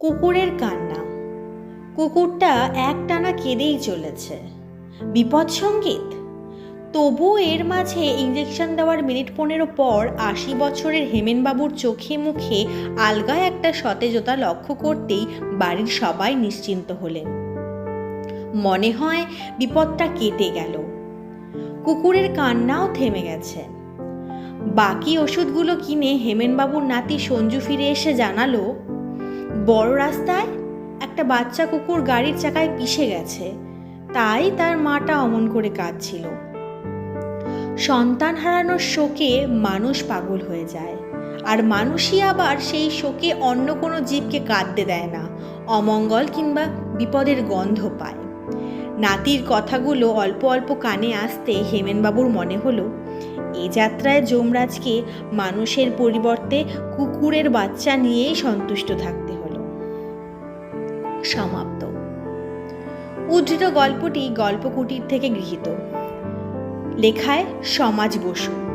কুকুরের কান্না। কুকুরটা একটানা কেঁদেই চলেছে। বিপদ সংগীত? তবু এর মাঝে ইঞ্জেকশন দেওয়ার মিনিট পনেরো পর আশি বছরের হেমেনবাবুর চোখে মুখে আলগায় একটা সতেজতা লক্ষ্য করতেই বাড়ির সবাই নিশ্চিন্ত হলেন। মনে হয় বিপদটা কেটে গেল। কুকুরের কান্নাও থেমে গেছে। বাকি ওষুধগুলো কিনে হেমেনবাবুর নাতি সঞ্জু ফিরে এসে জানালো বড় রাস্তায় একটা বাচ্চা কুকুর গাড়ির চাকায় পিষে গেছে। তাই তার মাটা অমন করে কাঁদছিল। সন্তান হারানোর শোকে মানুষ পাগল হয়ে যায়। আর মানুষই আবার সেই শোকে অন্য কোনো জীবকে কাঁদতে দেয় না, অমঙ্গল কিংবা বিপদের গন্ধ পায়। নাতির কথাগুলো অল্প অল্প কানে আসতে হেমেনবাবুর মনে হলো, এ যাত্রায় যমরাজকে মানুষের পরিবর্তে কুকুরের বাচ্চা নিয়েই সন্তুষ্ট থাকতে সমাপ্ত। উদ্ধৃত গল্পটি গল্পকুটির থেকে গৃহীত। লেখায় সমাজ বসু।